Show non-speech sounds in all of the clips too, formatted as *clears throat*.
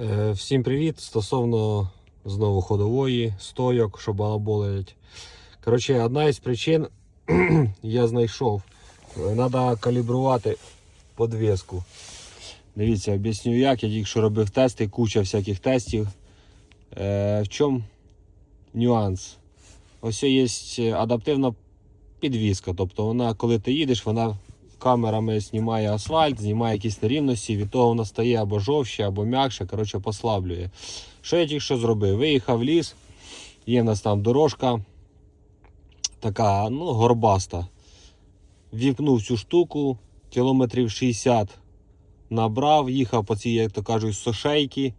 Е, Всім привіт! Стосовно знову ходової, стойок, що балаболить. Коротше, одна із причин *clears throat* я знайшов. Треба калібрувати подвіску. Дивіться, об'ясню як. Я тільки що робив тести, куча всяких тестів. Е, в чому нюанс? Ось є адаптивна підвіска. Тобто вона, коли ти їдеш, вона камерами знімає асфальт, знімає якісь нерівності, від того вона стає або жовще, або м'якше, коротше, послаблює. Що я тільки що зробив? Виїхав в ліс, є в нас там дорожка, така ну, горбаста. Віпнув цю штуку, кілометрів 60 набрав, їхав по цій, як то кажуть, сошейки.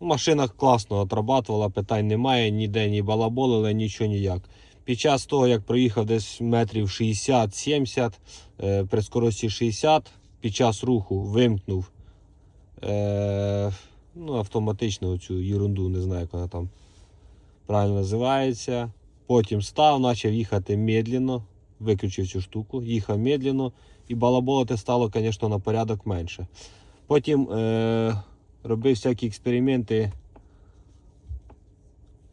Машина класно отрабатувала, питань немає, ніде ні балаболили, нічого ніяк. Під час того, як проїхав десь метрів 60-70 е, при скорості 60, під час руху вимкнув е, ну, автоматично цю ерунду, не знаю, як вона там правильно називається. Потім став, почав їхати медленно, виключив цю штуку, їхав медленно і балаболити стало, звісно, на порядок менше. Потім е, робив всякі експерименти.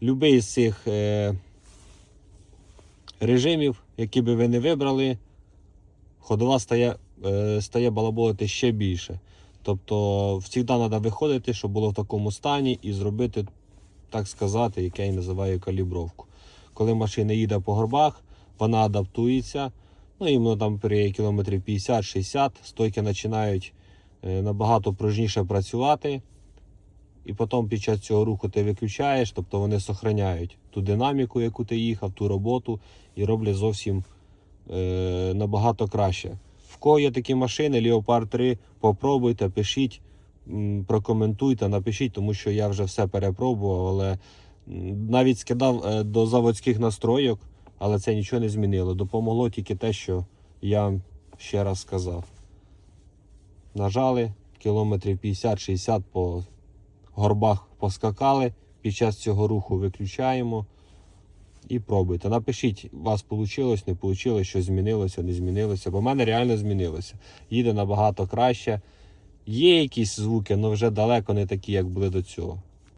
Любий з цих е, режимів, які би ви не вибрали, ходова стає, е, стає балаболити ще більше. Тобто, завжди треба виходити, щоб було в такому стані, і зробити, так сказати, як я її називаю калібровку. Коли машина їде по горбах, вона адаптується. Ну, іменно там при кілометрів 50-60 стойки починають е, набагато пружніше працювати. І потім під час цього руху ти виключаєш, тобто вони сохраняють ту динаміку, яку ти їхав, ту роботу і роблять зовсім е, набагато краще. В кого є такі машини, Leopard 3, попробуйте, пишіть, прокоментуйте, напишіть, тому що я вже все перепробував, але навіть скидав е, до заводських настройок, але це нічого не змінило. Допомогло тільки те, що я ще раз сказав. Нажали кілометрів 50-60 по горбах поскакали. Під час цього руху виключаємо і пробуйте. Напишіть, у вас вийшло, не вийшло, що змінилося, не змінилося. Бо в мене реально змінилося. Їде набагато краще. Є якісь звуки, але вже далеко не такі, як були до цього.